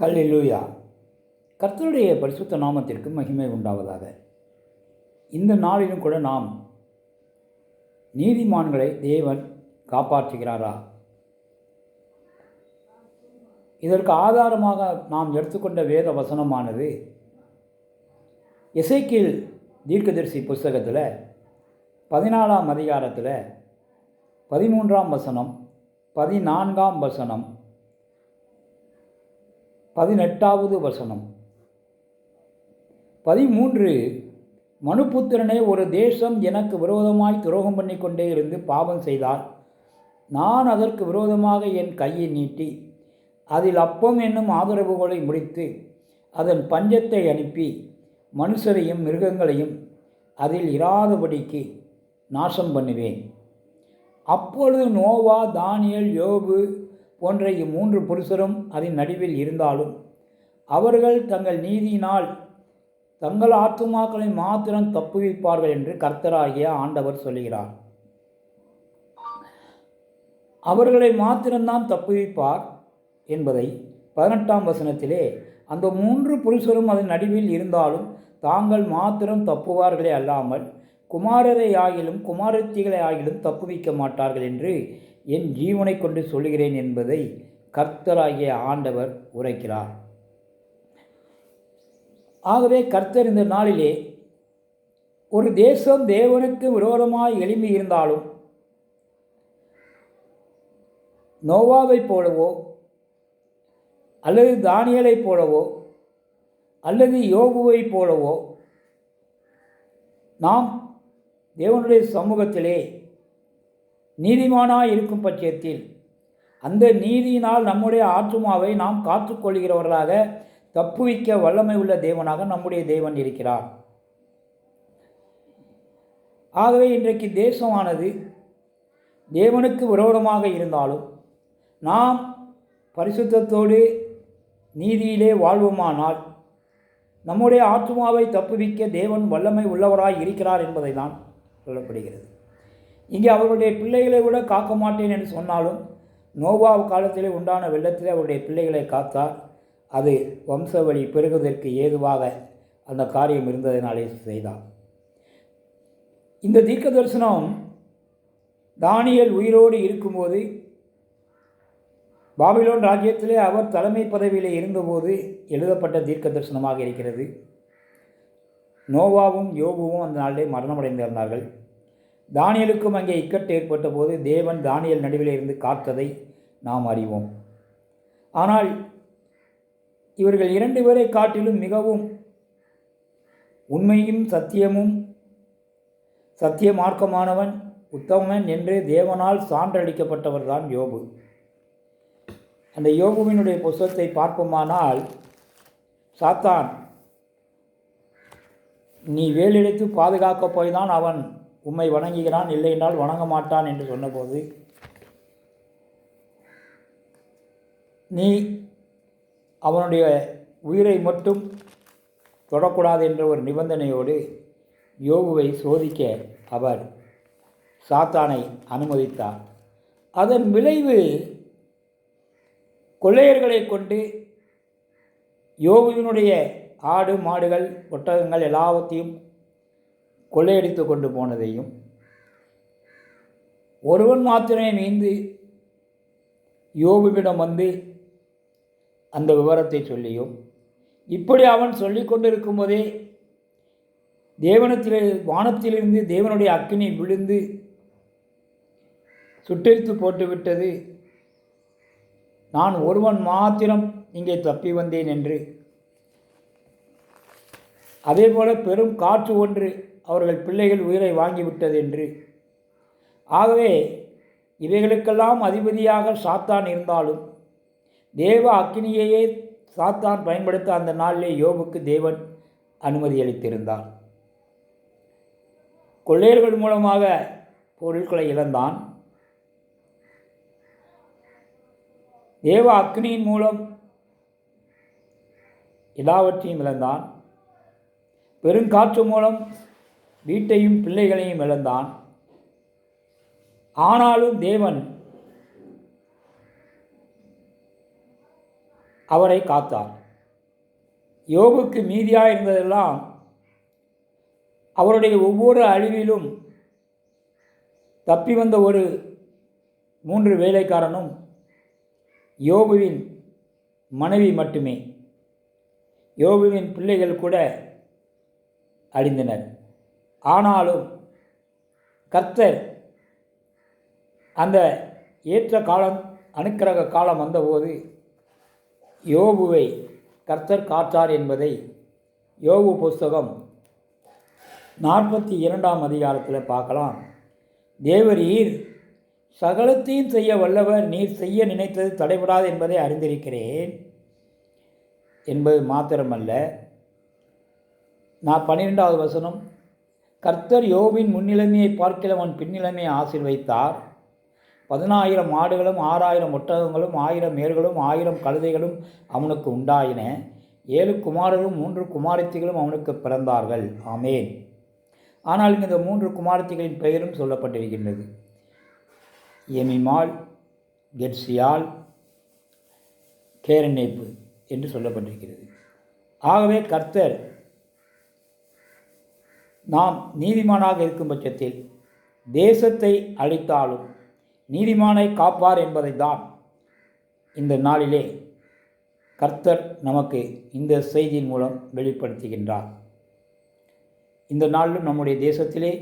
ஹல்லேலூயா. கர்த்தருடைய பரிசுத்த நாமத்திற்கு மகிமை உண்டாவதாக. இந்த நாளிலும் கூட நாம் நீதிமான்களை தேவன் காப்பாற்றுகிறாரா? இதற்கு ஆதாரமாக நாம் எடுத்துக்கொண்ட வேத வசனமானது இசைக்கில் தீர்க்கதரிசி புஸ்தகத்தில் பதினாலாம் அதிகாரத்தில் பதிமூன்றாம் வசனம் பதினான்காம் வசனம் பதினெட்டாவது வசனம். பதிமூன்று மனுபுத்திரனே ஒரு தேசம் எனக்கு விரோதமாய் துரோகம் பண்ணி கொண்டே இருந்து பாவம் செய்தால் நான் அதற்கு விரோதமாக என் கையை நீட்டி அதில் அப்பம் என்னும் ஆதரவுகளை முடித்து அதன் பஞ்சத்தை அனுப்பி மனுஷரையும் மிருகங்களையும் அதில் இராதபடிக்கு நாசம் பண்ணுவேன். அப்பொழுது நோவா தானியல் யோபு போன்ற இம்மூன்று புருஷரும் அதன் நடுவில் இருந்தாலும் அவர்கள் தங்கள் நீதியினால் தங்கள் ஆத்துமாக்களை மாத்திரம் தப்புவிப்பார்கள் என்று கர்த்தராகிய ஆண்டவர் சொல்கிறார் அவர்களை மாத்திரம்தான் தப்புவிப்பார் என்பதை பதினெட்டாம் வசனத்திலே அந்த மூன்று புருஷரும் அதன் நடுவில் இருந்தாலும் தாங்கள் மாத்திரம் தப்புவார்களே அல்லாமல் குமாரரை ஆகிலும் குமாரத்திகளை ஆகிலும் தப்புவிக்க மாட்டார்கள் என்று என் ஜீவனை கொண்டு சொல்கிறேன் என்பதை கர்த்தராகிய ஆண்டவர் உரைக்கிறார். ஆகவே கர்த்தர் இந்த நாளிலே ஒரு தேசம் தேவனுக்கு விரோதமாய் எழும்பி இருந்தாலும் நோவாவைப் போலவோ அல்லது தானியலைப் போலவோ அல்லது யோகுவைப் போலவோ நாம் தேவனுடைய சமூகத்திலே நீதிமானாக இருக்கும் பட்சத்தில் அந்த நீதியினால் நம்முடைய ஆற்றுமாவை நாம் காத்துக்கொள்கிறவர்களாக தப்புவிக்க வல்லமை உள்ள தேவனாக நம்முடைய தேவன் இருக்கிறார். ஆகவே இன்றைக்கு தேசமானது தேவனுக்கு விரோதமாக இருந்தாலும் நாம் பரிசுத்தத்தோடு நீதியிலே வாழ்வோமானால் நம்முடைய ஆத்மாவை தப்புவிக்க தேவன் வல்லமை உள்ளவராய் இருக்கிறார் என்பதை தான் சொல்லப்படுகிறது. இங்கே அவருடைய பிள்ளைகளை விட காக்க மாட்டேன் என்று சொன்னாலும் நோவா காலத்திலே உண்டான வெள்ளத்திலே அவருடைய பிள்ளைகளை காத்தார். அது வம்சவழி பெருகுவதற்கு ஏதுவாக அந்த காரியம் இருந்ததினாலே செய்தார். இந்த தீர்க்க தரிசனம் தானியல் உயிரோடு இருக்கும்போது பாபிலோன் ராஜ்யத்திலே அவர் தலைமை பதவியில் இருந்தபோது எழுதப்பட்ட தீர்க்க தரிசனமாக இருக்கிறது. நோவாவும் யோகுவும் அந்த நாளிலே மரணமடைந்திருந்தார்கள். தானியலுக்கும் அங்கே இக்கட்டு ஏற்பட்ட போது தேவன் தானியல் நடுவில் இருந்து காத்ததை நாம் அறிவோம். ஆனால் இவர்கள் இரண்டு பேரை காட்டிலும் மிகவும் உண்மையும் சத்தியமும் சத்திய மார்க்கமானவன் உத்தமன் என்று தேவனால் சான்றளிக்கப்பட்டவர் தான் யோபு. அந்த யோபுவினுடைய புஸ்தத்தை பார்ப்போமானால் சாத்தான் நீ வேலெடுத்து பாதுகாக்கப் போய் தான் அவன் உம்மை வணங்குகிறான் இல்லை என்றால் வணங்க மாட்டான் என்று சொன்னபோது நீ அவனுடைய உயிரை மட்டும் தொடக்கூடாது என்ற ஒரு நிபந்தனையோடு யோகுவை சோதிக்க அவர் சாத்தானை அனுமதித்தார். அதன் விளைவு கொள்ளையர்களை கொண்டு யோகுவினுடைய ஆடு மாடுகள் ஒட்டகங்கள் எல்லாவற்றையும் கொள்ளையடித்து கொண்டு போனதையும் ஒருவன் மாத்திரமே மீந்து யோபுவிடம் வந்து அந்த விவரத்தை சொல்லியும் இப்படி அவன் சொல்லி கொண்டிருக்கும் போதே தேவனத்தில் வானத்திலிருந்து தேவனுடைய அக்கினி விழுந்து சுட்டெரித்து போட்டுவிட்டது. நான் ஒருவன் மாத்திரம் இங்கே தப்பி வந்தேன் என்று. அதேபோல பெரும் காற்று ஒன்று அவர்கள் பிள்ளைகள் உயிரை வாங்கிவிட்டது என்று ஆகவே இவைகளுக்கெல்லாம் அதிபதியாக சாத்தான் இருந்தாலும் தேவ அக்னியையே சாத்தான் பயன்படுத்த அந்த நாளிலே யோபுக்கு தேவன் அனுமதி அளித்திருந்தார் கொள்ளையர்கள் மூலமாக பொருட்களை இழந்தான். தேவ அக்னியின் மூலம் எல்லாவற்றையும் இழந்தான். பெருங்காற்று மூலம் வீட்டையும் பிள்ளைகளையும் இழந்தான். ஆனாலும் தேவன் அவரை காத்தார். யோகுக்கு மீதியாக இருந்ததெல்லாம் அவருடைய ஒவ்வொரு அழிவிலும் தப்பி வந்த ஒரு மூன்று வேலைக்காரனும் யோகுவின் மனைவி மட்டுமே. யோகுவின் பிள்ளைகள் கூட அழிந்தனர். ஆனாலும் கர்த்தர் அந்த ஏற்ற காலம் அனுக்கிரக காலம் வந்தபோது யோபுவை கர்த்தர் காத்தார் என்பதை யோபு புஸ்தகம் நாற்பத்தி இரண்டாம் அதிகாரத்தில் பார்க்கலாம். தேவரீர் சகலத்தையும் செய்ய வல்லவர் நீர் செய்ய நினைத்தது தடைபடாது என்பதை அறிந்திருக்கிறேன் என்பது மாத்திரமல்ல. நான் பன்னிரெண்டாவது வசனம் கர்த்தர் யோவின் முன்னிலைமையை பார்க்கிறவன் பின்னிலைமையை ஆசீர்வைத்தார் பதினாயிரம் ஆடுகளும் ஆறாயிரம் ஒட்டகங்களும் ஆயிரம் மேர்களும் ஆயிரம் கழுதைகளும் அவனுக்கு உண்டாயின. ஏழு குமாரரும் மூன்று குமாரத்திகளும் அவனுக்கு பிறந்தார்கள். ஆமேன். ஆனால் இங்கு இந்த மூன்று குமாரத்திகளின் பெயரும் சொல்லப்பட்டிருக்கின்றது. எமிமால் கெட்சியால் கேரநேப்பு என்று சொல்லப்பட்டிருக்கிறது. ஆகவே கர்த்தர் நாம் நீதிமானாக இருக்கும் பட்சத்தில் தேசத்தை அழித்தாலும் நீதிமானை காப்பார் என்பதை தான் இந்த நாளிலே கர்த்தர் நமக்கு இந்த செய்தியின் மூலம் வெளிப்படுத்துகின்றார். இந்த நாளிலும் நம்முடைய தேசத்திலே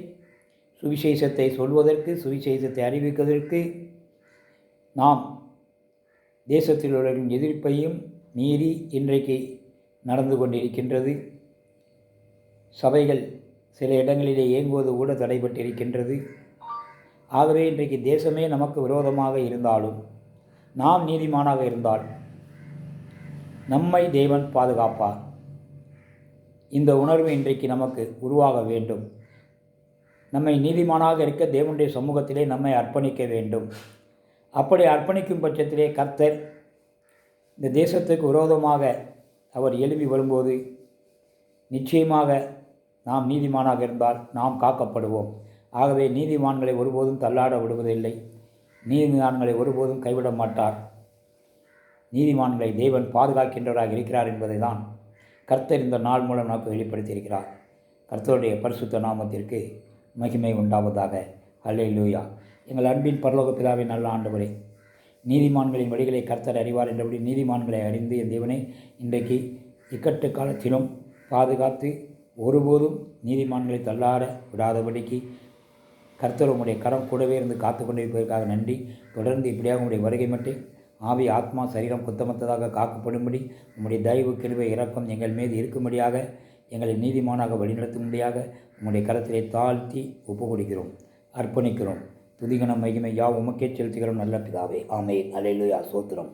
சுவிசேஷத்தை சொல்வதற்கு சுவிசேஷத்தை அறிவிப்பதற்கு நாம் தேசத்தில் உள்ளவர்களின் எதிர்ப்பையும் மீறி இன்றைக்கு நடந்து கொண்டிருக்கின்றது. சபைகள் சில இடங்களிலே இயங்குவது கூட தடைபட்டிருக்கின்றது ஆகவே இன்றைக்கு தேசமே நமக்கு விரோதமாக இருந்தாலும் நாம் நீதிமானாக இருந்தால் நம்மை தேவன் பாதுகாப்பார். இந்த உணர்வு இன்றைக்கு நமக்கு உருவாக வேண்டும். நம்மை நீதிமானாக இருக்க தேவனுடைய சமூகத்திலே நம்மை அர்ப்பணிக்க வேண்டும். அப்படி அர்ப்பணிக்கும் பட்சத்திலே கர்த்தர் இந்த தேசத்துக்கு விரோதமாக அவர் எழுப்பி வரும்போது நிச்சயமாக நாம் நீதிமானாக இருந்தால் நாம் காக்கப்படுவோம். ஆகவே நீதிமான்களை ஒருபோதும் தள்ளாட விடுவதில்லை. நீதிமான்களை ஒருபோதும் கைவிட மாட்டார். நீதிமான்களை தேவன் பாதுகாக்கின்றவராக இருக்கிறார் என்பதை தான் கர்த்தர் இந்த நாள் மூலம் நமக்கு வெளிப்படுத்தியிருக்கிறார். கர்த்தருடைய பரிசுத்த நாமத்திற்கு மகிமை உண்டாவதாக. அல்லே லூயா எங்கள் அன்பின் பரலோக பிதாவின் நல்ல ஆண்டவரே நீதிமான்களின் வழிகளை கர்த்தர் அறிவார் என்றபடி நீதிமான்களை அறிந்து என் தேவனை இன்றைக்கு இக்கட்டு காலத்திலும் பாதுகாத்து ஒருபோதும் நீதிமான்களை தள்ளாட விடாதபடிக்கு கர்த்தர் உங்களுடைய கரம் கூடவே இருந்து காத்து கொண்டிருப்பதற்காக நன்றி. தொடர்ந்து இப்படியாக உங்களுடைய வருகை மட்டும் ஆவி ஆத்மா சரீரம் குத்தமத்ததாக காக்கப்படும்படி உம்முடைய தயவு கிருவை இறக்கம் எங்கள் மீது இருக்கும்படியாக எங்களை நீதிமானாக வழிநடத்தும்படியாக உம்முடைய கரத்திலே தாழ்த்தி ஒப்பு கொடுக்கிறோம் அர்ப்பணிக்கிறோம். துதிகணம் மகிமை யா உமக்கே செலுத்துகிறோம். நல்ல பிதாவே. ஆமே அலையிலுயா சோத்திரம்.